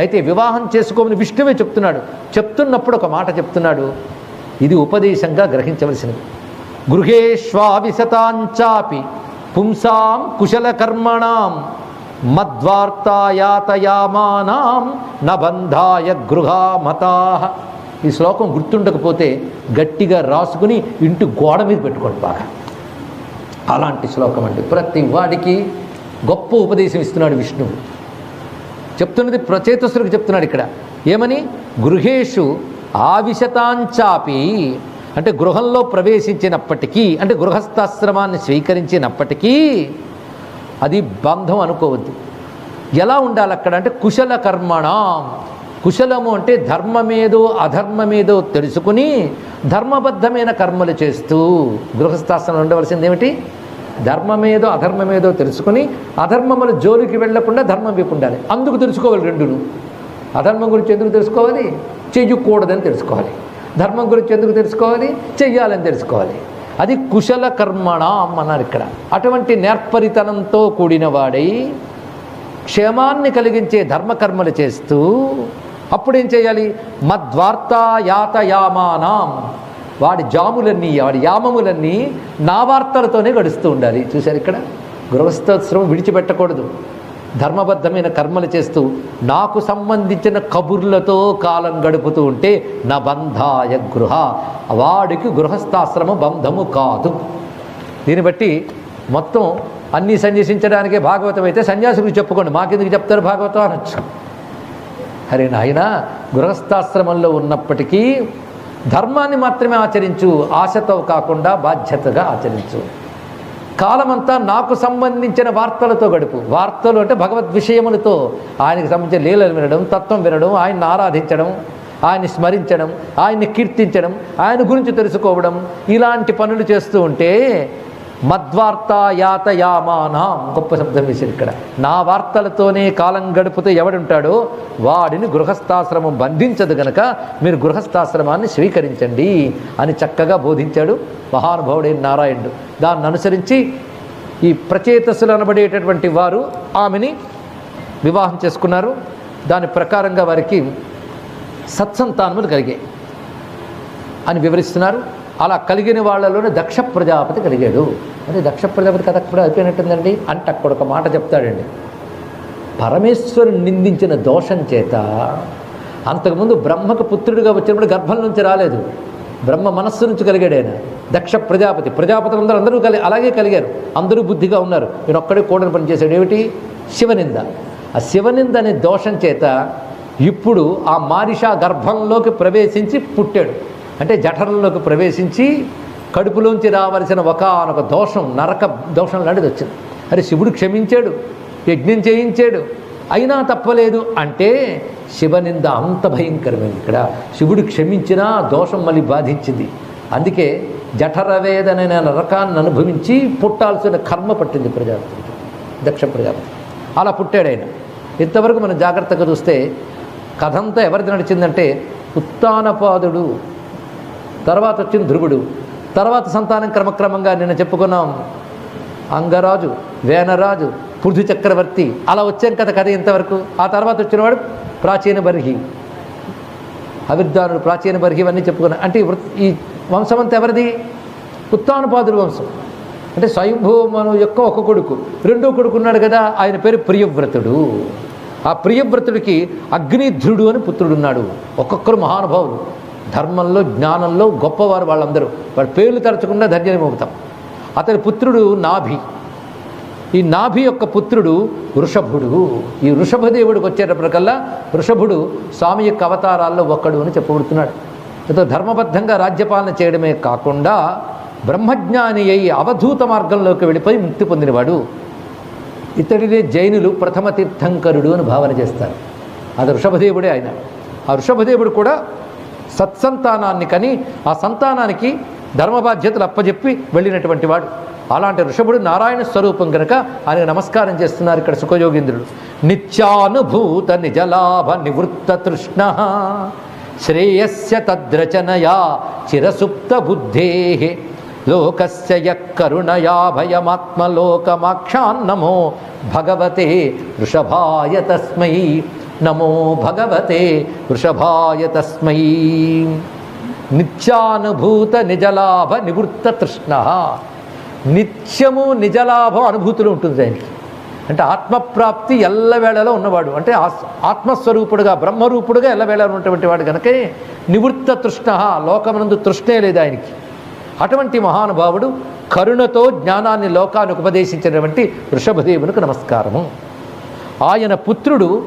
అయితే వివాహం చేసుకోమని విష్ణువే చెప్తున్నాడు. చెప్తున్నప్పుడు ఒక మాట చెప్తున్నాడు. ఇది ఉపదేశంగా గ్రహించవలసినది. గృహేష్వావిశతాంచాపి పుంసాం కుశలకర్మణాం మద్వార్తాయాతయామానాం నబంధాయ గృహామతా. ఈ శ్లోకం గుర్తుండకపోతే గట్టిగా రాసుకుని ఇంటి గోడ మీద పెట్టుకోండి బాగా. అలాంటి శ్లోకం అండి. ప్రతి వాడికి గొప్ప ఉపదేశం ఇస్తున్నాడు విష్ణువు. చెప్తున్నది ప్రచేతసులకు చెప్తున్నాడు ఇక్కడ. ఏమని? గృహేషు ఆవిశతాంచాపి. అంటే గృహంలో ప్రవేశించినప్పటికీ అంటే గృహస్థాశ్రమాన్ని స్వీకరించినప్పటికీ అది బంధం అనుకోవద్దు. ఎలా ఉండాలి అక్కడ? అంటే కుశల కర్మణ. కుశలము అంటే ధర్మమేదో అధర్మమేదో తెలుసుకుని ధర్మబద్ధమైన కర్మలు చేస్తూ గృహస్థాశ్రమం ఉండవలసింది ఏమిటి ధర్మమేదో అధర్మమేదో తెలుసుకుని అధర్మముల జోలికి వెళ్ళకుండా ధర్మం వైపు ఉండాలి. అందుకు తెలుసుకోవాలి రెండును. అధర్మం గురించి ఎందుకు తెలుసుకోవాలి? చెయ్యకూడదని తెలుసుకోవాలి. ధర్మం గురించి ఎందుకు తెలుసుకోవాలి? చెయ్యాలని తెలుసుకోవాలి. అది కుశల కర్మణ అన్నారు ఇక్కడ. అటువంటి నేర్పరితనంతో కూడిన వాడై క్షేమాన్ని కలిగించే ధర్మకర్మలు చేస్తూ అప్పుడేం చేయాలి? మద్వార్తాయాతయామానం. వాడి జాములన్నీ వాడి యామములన్నీ నా వార్తలతోనే గడుస్తూ ఉండాలి. చూశారు ఇక్కడ? గృహస్థోత్సవం విడిచిపెట్టకూడదు. ధర్మబద్ధమైన కర్మలు చేస్తూ నాకు సంబంధించిన కబుర్లతో కాలం గడుపుతూ ఉంటే నా బంధాయ గృహ. వాడికి గృహస్థాశ్రమ బంధము కాదు. దీన్ని బట్టి మొత్తం అన్నీ సన్యసించడానికే భాగవతం అయితే సన్యాసులకు చెప్పుకోండి. మాకెందుకు చెప్తారు భాగవతం అనొచ్చు. అరే నాయన గృహస్థాశ్రమంలో ఉన్నప్పటికీ ధర్మాన్ని మాత్రమే ఆచరించు ఆశతో కాకుండా బాధ్యతగా ఆచరించు. కాలమంతా నాకు సంబంధించిన వార్తలతో గడుపు. వార్తలు అంటే భగవద్ విషయములతో ఆయనకు సంబంధించిన లీలలు వినడం తత్వం వినడం ఆయన్ని ఆరాధించడం ఆయన్ని స్మరించడం ఆయన్ని కీర్తించడం ఆయన గురించి తెలుసుకోవడం ఇలాంటి పనులు చేస్తూ ఉంటే మద్వార్త యాతయామానాం గొప్ప శబ్దం వేశారు ఇక్కడ. నా వార్తలతోనే కాలం గడుపుతూ ఎవడుంటాడో వాడిని గృహస్థాశ్రమం బంధించదు గనక మీరు గృహస్థాశ్రమాన్ని స్వీకరించండి అని చక్కగా బోధించాడు మహానుభావుడైన నారాయణుడు. దాన్ని అనుసరించి ఈ ప్రచేతసులు అనబడేటటువంటి వారు ఆమెని వివాహం చేసుకున్నారు. దాని ప్రకారంగా వారికి సత్సంతానములు కలిగాయి అని వివరిస్తున్నారు. అలా కలిగిన వాళ్ళలోనే దక్ష ప్రజాపతి కలిగాడు. అంటే దక్ష ప్రజాపతి కథ కూడా అయిపోయినట్టుందండి? అంటే అక్కడ ఒక మాట చెప్తాడండి. పరమేశ్వరుని నిందించిన దోషం చేత అంతకుముందు బ్రహ్మకు పుత్రుడిగా వచ్చినప్పుడు గర్భం నుంచి రాలేదు. బ్రహ్మ మనస్సు నుంచి కలిగాడు ఆయన. దక్ష ప్రజాపతి. ప్రజాపతులందరూ అందరూ కలి అలాగే కలిగారు. అందరూ బుద్ధిగా ఉన్నారు. నేను ఒక్కడే కూడని పనిచేశాడు ఏమిటి? శివనింద. ఆ శివనింద అనే దోషం చేత ఇప్పుడు ఆ మారిషా గర్భంలోకి ప్రవేశించి పుట్టాడు. అంటే జఠరంలోకి ప్రవేశించి కడుపులోంచి రావలసిన ఒకనొక దోషం నరక దోషం లాంటిది వచ్చింది. అరే శివుడు క్షమించాడు యజ్ఞం చేయించాడు అయినా తప్పలేదు అంటే శివనింద అంత భయంకరమైంది ఇక్కడ. శివుడు క్షమించినా దోషం మళ్ళీ బాధించింది. అందుకే జఠరవేదనైన నరకాన్ని అనుభవించి పుట్టాల్సిన కర్మ పట్టింది ప్రజాపతి. దక్ష ప్రజాపతి. అలా పుట్టాడు ఆయన. ఇంతవరకు మనం జాగ్రత్తగా చూస్తే కథంతా ఎవరిది నడిచిందంటే ఉత్తానపాదుడు. తర్వాత వచ్చిన ధ్రువుడు. తర్వాత సంతానం క్రమక్రమంగా నిన్న చెప్పుకున్నాం. అంగరాజు వేనరాజు పృథు చక్రవర్తి అలా వచ్చాం కదా కథ ఇంతవరకు. ఆ తర్వాత వచ్చినవాడు ప్రాచీన బర్హి. అవిర్ధానుడు ప్రాచీన బర్హి ఇవన్నీ చెప్పుకున్నాం. అంటే ఈ వంశం అంతా ఎవరిది? ఉత్తానుపాదుడు వంశం. అంటే స్వయంభూమను యొక్క ఒక కొడుకు. రెండో కొడుకున్నాడు కదా ఆయన పేరు ప్రియవ్రతుడు. ఆ ప్రియవ్రతుడికి అగ్నిధ్రుడు అని పుత్రుడు ఉన్నాడు. ఒక్కొక్కరు మహానుభావులు. ధర్మంలో జ్ఞానంలో గొప్పవారు వాళ్ళందరూ. వాళ్ళ పేర్లు తరచకుండా ధైర్యమవుతాం అతని పుత్రుడు నాభి. ఈ నాభి యొక్క పుత్రుడు వృషభుడు. ఈ వృషభదేవుడికి వచ్చేటప్పటికల్లా వృషభుడు స్వామి యొక్క అవతారాల్లో ఒక్కడు అని చెప్పబడుతున్నాడు. ఎంతో ధర్మబద్ధంగా రాజ్యపాలన చేయడమే కాకుండా బ్రహ్మజ్ఞాని అయి అవధూత మార్గంలోకి వెళ్ళిపోయి ముక్తి పొందినవాడు. ఇతడినే జైనులు ప్రథమ తీర్థంకరుడు అని భావన చేస్తారు. అది వృషభదేవుడే ఆయన. ఆ వృషభదేవుడు కూడా సత్సంతానాన్ని కని ఆ సంతానానికి ధర్మ బాధ్యతలు అప్పజెప్పి వెళ్ళినటువంటి వాడు. అలాంటి ఋషభుడు నారాయణ స్వరూపం గనక ఆయనకు నమస్కారం చేస్తున్నారు ఇక్కడ సుఖయోగేంద్రుడు. నిత్యానుభూత నిజలాభ నివృత్త తృష్ణ శ్రేయస్య తద్రచనయా చిరసుప్త బుద్ధే లోకస్య యఃకరుణయా భయమాత్మలోకమాక్షాన్నమో భగవతే వృషభాయ తస్మై నమో భగవతే వృషభాయ తస్మై. నిత్యానుభూత నిజలాభ నివృత్త తృష్ణ. నిత్యము నిజలాభం అనుభూతులు ఉంటుంది ఆయనకి అంటే ఆత్మప్రాప్తి ఎల్లవేళలో ఉన్నవాడు. అంటే ఆస్- ఆత్మస్వరూపుడుగా బ్రహ్మరూపుడుగా ఎల్లవేళలో ఉన్నటువంటి వాడు కనుకే నివృత్త తృష్ణ లోకమునందు తృష్ణే లేదు ఆయనకి. అటువంటి మహానుభావుడు కరుణతో జ్ఞానాన్ని లోకానికి ఉపదేశించినటువంటి వృషభదేవునికి నమస్కారము. ఆయన పుత్రుడు